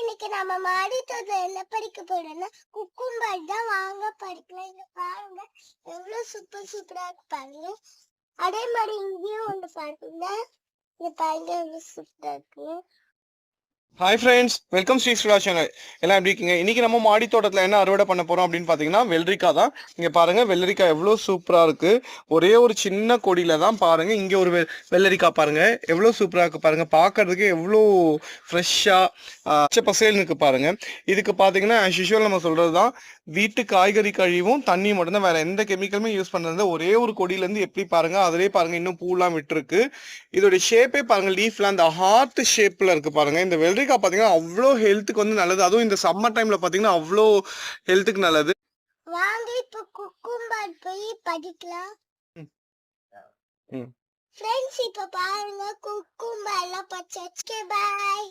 இன்னைக்கு நம்ம மாடி தோட்டத்துல என்ன படிக்க போறோம்னா குக்கும்பர் தான் வாங்க படிக்கலாம் இங்க பாருங்க எவ்வளவு சூப்பர் சூப்பரா இருக்கு பாருங்க. அதே மாதிரி இங்கேயும் ஒன்று பாருங்க. இங்க பாருங்க எவ்வளவு சூப்பரா இருக்கு. Hi friends welcome Sri Sula channel எல்லாம் எப்படி இருக்கீங்க? இன்னைக்கு நம்ம மாடி தோட்டத்தில் என்ன அறுவடை பண்ண போகிறோம் அப்படின்னு பார்த்தீங்கன்னா வெள்ளரிக்காய் தான். இங்கே பாருங்கள் வெள்ளரிக்காய் எவ்வளோ சூப்பராக இருக்குது ஒரே ஒரு சின்ன கொடியில் தான் பாருங்கள் இங்கே ஒரு வெ- வெள்ளரிக்காய் பாருங்கள் எவ்வளோ சூப்பராக இருக்குது பாருங்கள் பார்க்குறதுக்கு எவ்வளோ ஃப்ரெஷ்ஷாக பச்சை பசேல்னு இருக்குது பாருங்கள் இதுக்கு பார்த்தீங்கன்னா as usual நம்ம சொல்கிறது தான் வீட்டு காய்கறி கழிவும் தண்ணி மட்டும்தான் வேறு எந்த கெமிக்கலுமே யூஸ் பண்ணுறது ஒரே ஒரு கொடியிலேருந்து எப்படி பாருங்கள் அதிலே பாருங்கள் இன்னும் பூலாம் விட்டுருக்கு. இதோட ஷேப்பே பாருங்கள் லீஃப்ல அந்த ஹார்ட் ஷேப்பில் இருக்குது பாருங்கள் இந்த வெள்ளரிக்காய் பாத்தீங்கன்னா அவ்வளோ ஹெல்த்துக்கு வந்து நல்லது. அதுவும் இந்த சம்மர் டைம்ல பாத்தீங்கன்னா அவ்வளோ ஹெல்த்துக்கு நல்லது. வாங்க இப்ப குக்கும்பர் போய் படிக்கலாம். ஃப்ரெண்ட்ஸ் இப்ப பாருங்க குக்கும்பர் எல்லாம் பச்சாச்சு பாய்